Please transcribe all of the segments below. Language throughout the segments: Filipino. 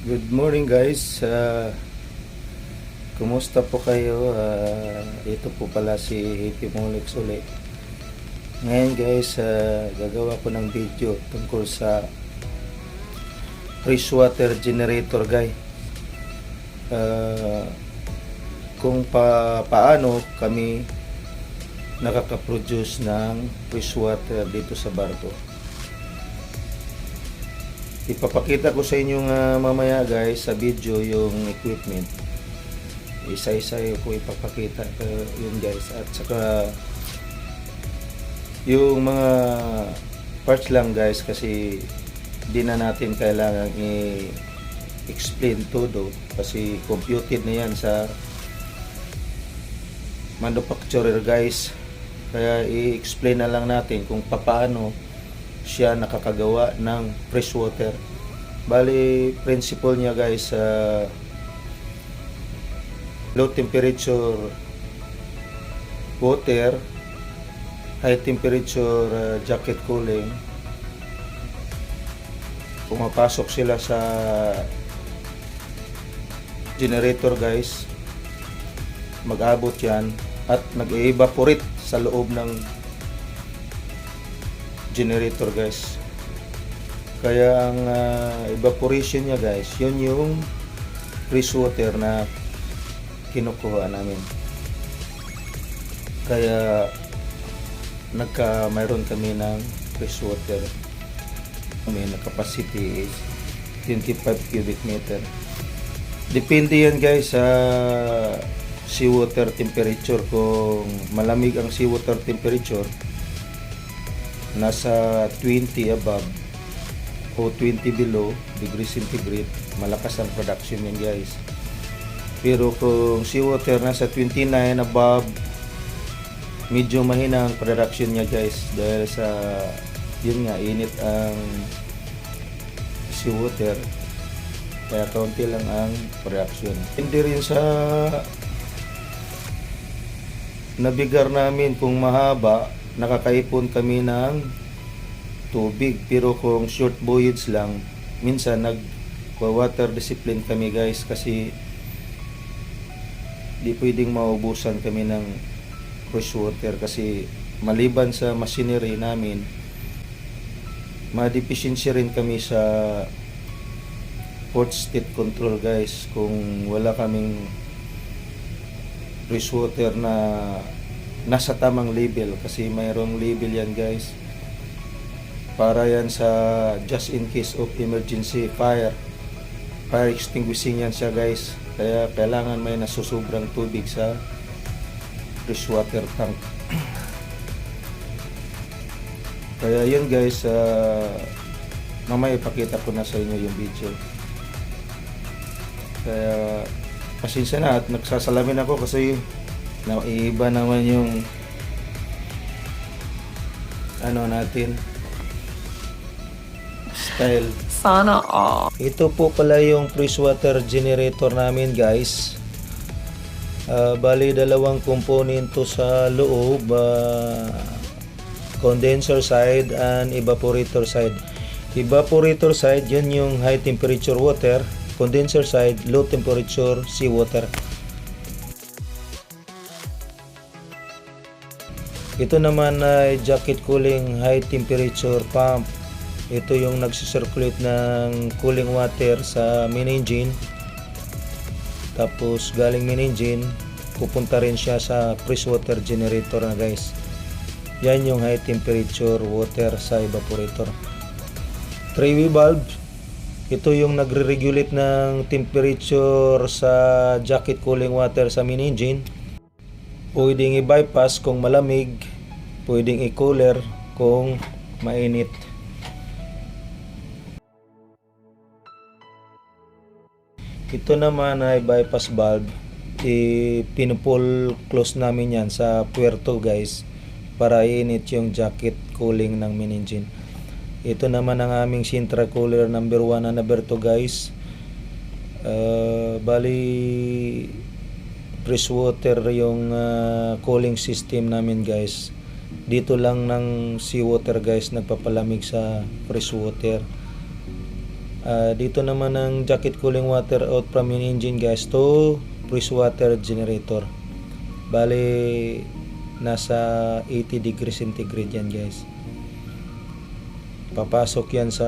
Good morning guys. Uh, kumusta po kayo? Uh, ito po pala si Hippie Mulix ulit. Ngayon guys, uh, gagawa ko ng video tungkol sa freshwater generator guy. Uh, kung pa paano kami nakaka-produce ng freshwater dito sa barko. Ipapakita ko sa inyo nga mamaya guys sa video yung equipment. Isa-isa ko ipapakita uh, yun guys at saka yung mga parts lang guys kasi di na natin kailangan i-explain todo kasi computed na yan sa manufacturer guys kaya i-explain na lang natin kung paano siya nakakagawa ng fresh water. Bali, principle niya guys, uh, low temperature water, high temperature uh, jacket cooling. Pumapasok sila sa generator guys. Mag-abot yan at nag-evaporate sa loob ng generator guys. Kaya ang uh, evaporation niya guys yun yung fresh water na kinukuha namin. Kaya nagka mayroon kami ng fresh water. Kami capacity is 25 cubic meter. Depende yan guys sa seawater temperature. Kung malamig ang seawater temperature nasa 20 above o 20 below degree centigrade malakas ang production yan guys. Pero kung seawater nasa 29 above medyo mahina ang production niya guys dahil sa yun nga init ang seawater kaya kaunti lang ang production. Hindi rin sa nabigar namin kung mahaba nakakaipon kami ng tubig. Pero kung short voyage lang, minsan nag water discipline kami guys kasi di pwedeng maubusan kami ng fresh water kasi maliban sa machinery namin ma-deficiency rin kami sa port state control guys kung wala kaming fresh water na nasa tamang label kasi mayroong label yan guys. Para yan sa just in case of emergency fire. Fire extinguishing yan siya guys. Kaya kailangan may nasusobrang tubig sa freshwater tank. Kaya yun guys uh, mamaya ipakita ko na sa inyo yung video. Kaya pasensya na at nagsasalamin ako kasi na iba naman yung ano natin style. Sana all. ito po pala yung freshwater generator namin guys. Ah, bali dalawang komponento sa loob ah, condenser side and evaporator side. Evaporator side yun yung high temperature water. Condenser side low temperature seawater Ito naman ay jacket cooling high temperature pump. Ito yung nagsisirculate ng cooling water sa main engine. Tapos galing main engine, pupunta rin siya sa freshwater generator na guys. Yan yung high temperature water sa evaporator. Three-way valve. Ito yung nagre-regulate ng temperature sa jacket cooling water sa main engine pwedeng i-bypass kung malamig, pwedeng i-cooler kung mainit. Ito naman ay bypass valve. I-pinupull close namin yan sa puerto guys para init yung jacket cooling ng main engine. Ito naman ang aming Sintra cooler number 1 and number 2 guys. Uh, bali fresh water yung uh, cooling system namin guys dito lang ng seawater guys nagpapalamig sa fresh water Ah, dito naman ang jacket cooling water out from main engine guys to fresh water generator. Bali nasa 80 degrees centigrade yan guys. Papasok yan sa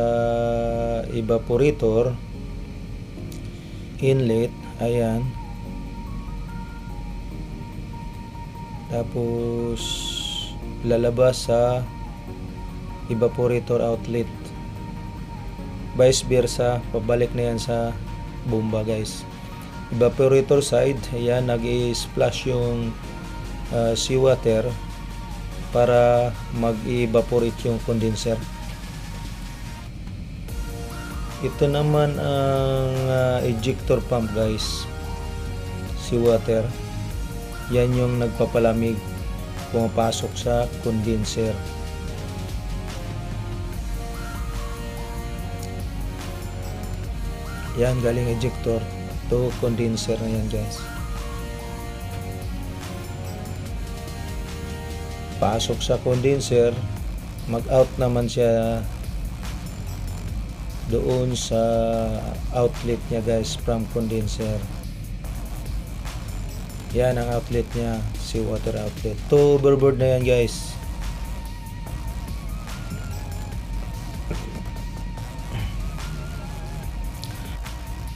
evaporator inlet ayan tapos lalabas sa evaporator outlet. Vice versa pabalik na yan sa bomba guys. Evaporator side ayan nag-splash yung uh, seawater para mag-evaporate yung condenser. Ito naman ang uh, ejector pump guys. Seawater yan yung nagpapalamig. Pumapasok sa condenser. Yan galing ejector. To condenser na yan guys. Pasok sa condenser. Mag out naman siya doon sa outlet niya guys from condenser yan ang outlet niya si water outlet. To overboard na yan guys.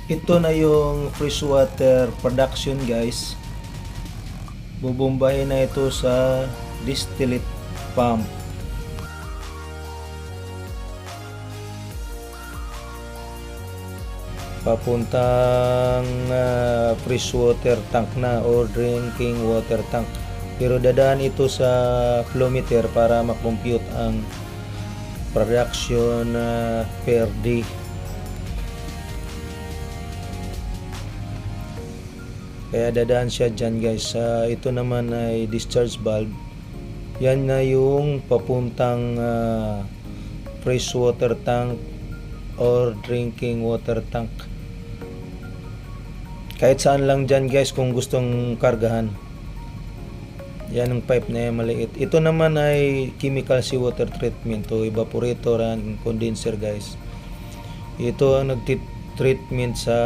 Ito na yung freshwater production guys. Bubombahin na ito sa distillate pump papuntang uh, freshwater tank na or drinking water tank. Pero dadaan ito sa flow meter para makompute ang production uh, per day. Kaya dadaan siya dyan guys. Uh, ito naman ay discharge valve. Yan na yung papuntang uh, freshwater tank or drinking water tank kahit saan lang dyan guys kung gustong kargahan. Yan ang pipe na yan maliit. Ito naman ay chemical seawater treatment to evaporator and condenser guys. Ito ang nagtitreatment sa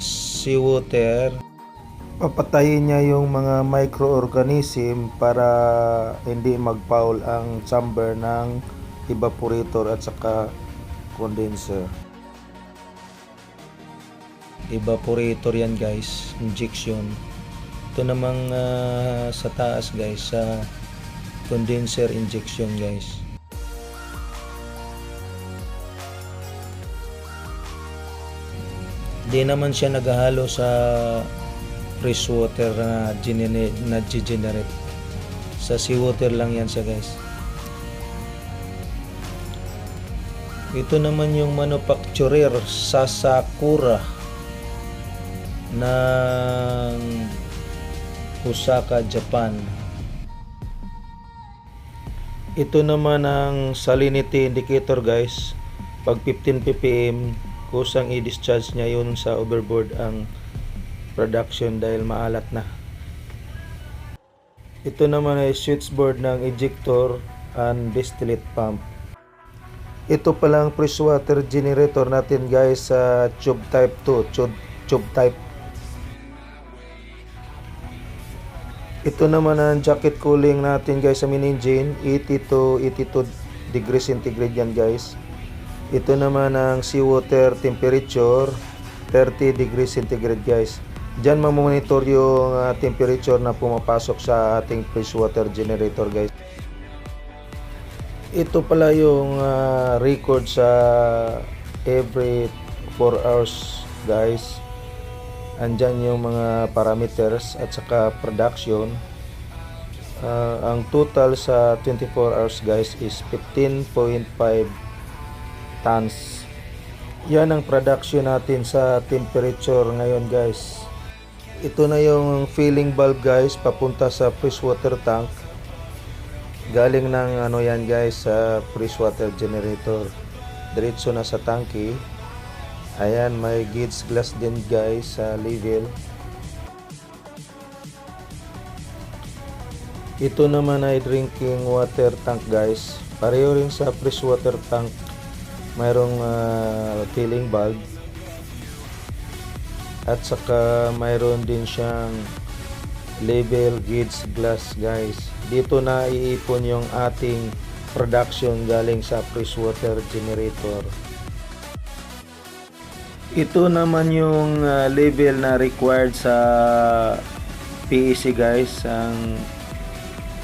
seawater papatayin niya yung mga microorganism para hindi magpaul ang chamber ng evaporator at saka condenser evaporator yan guys. Injection. Ito namang uh, sa taas guys sa condenser injection guys. Di naman siya naghahalo sa fresh water na, genene, na generate sa seawater lang yan siya guys. Ito naman yung manufacturer sa Sakura ng Osaka, Japan. Ito naman ang salinity indicator guys. Pag 15 ppm, kusang i-discharge niya yun sa overboard ang production dahil maalat na. Ito naman ay switchboard ng ejector and distillate pump. Ito palang freshwater generator natin guys sa tube type 2, tube, tube type Ito naman ang jacket cooling natin guys sa main engine, 80 to 82 degrees centigrade yan guys. Ito naman ang seawater temperature, 30 degrees centigrade guys. Diyan mamonitor yung uh, temperature na pumapasok sa ating freshwater generator guys. Ito pala yung uh, record sa every 4 hours guys andyan yung mga parameters at saka production. Uh, ang total sa 24 hours guys is 15.5 tons. Yan ang production natin sa temperature ngayon guys. Ito na yung filling valve guys papunta sa freshwater tank. Galing ng ano yan guys sa freshwater generator. Diretso na sa tanki Ayan, may gauge glass din guys sa level. Ito naman ay drinking water tank guys. Pareho rin sa fresh water tank. mayroong ah, filling valve at saka mayroon din siyang level gauge glass guys dito na iipon yung ating production galing sa freshwater generator ito naman yung ah, level na required sa PEC guys ang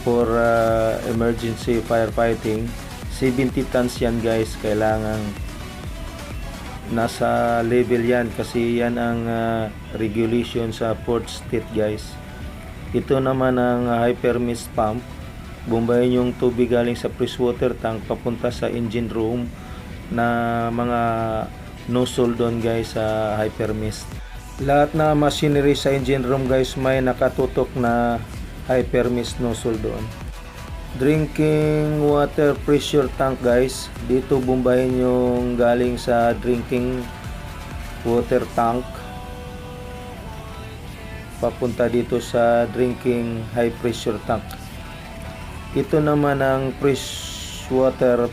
for ah, emergency firefighting. 70 tons yan guys kailangan nasa level yan kasi yan ang ah, regulation sa port state guys. Ito naman ang ah, hypermist pump. Bombayin yung tubig galing sa freshwater tank papunta sa engine room na mga nozzle doon guys sa hypermist. Lahat na machinery sa engine room guys may nakatutok na hypermist nozzle doon. Drinking water pressure tank guys. Dito bombahin yung galing sa drinking water tank. Papunta dito sa drinking high pressure tank. Ito naman ang fresh water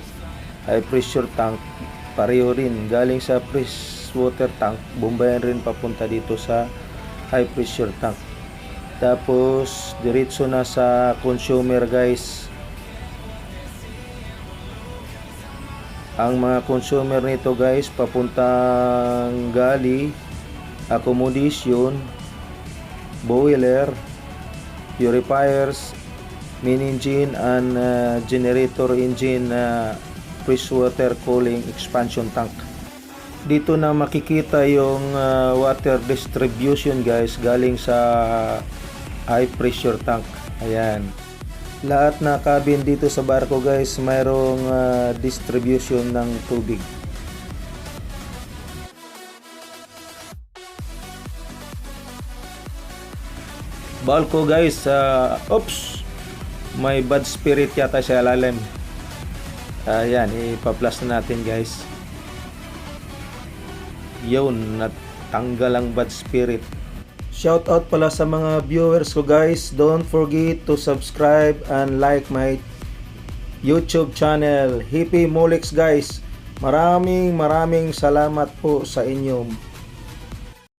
high pressure tank pareho rin. Galing sa fresh water tank bombayan rin papunta dito sa high pressure tank. Tapos diretso na sa consumer guys. Ang mga consumer nito guys papuntang gali accommodation boiler purifiers main engine and uh, generator engine uh, freshwater cooling expansion tank. Dito na makikita yung uh, water distribution guys galing sa high pressure tank. Ayan. Lahat na cabin dito sa barko guys mayroong uh, distribution ng tubig. Balko guys, uh, oops, may bad spirit yata sa ilalim. Ayan, ipa-plus na natin guys. Yun, natanggal ang bad spirit. Shout out pala sa mga viewers ko guys. Don't forget to subscribe and like my YouTube channel. Hippie Molix guys. Maraming maraming salamat po sa inyo.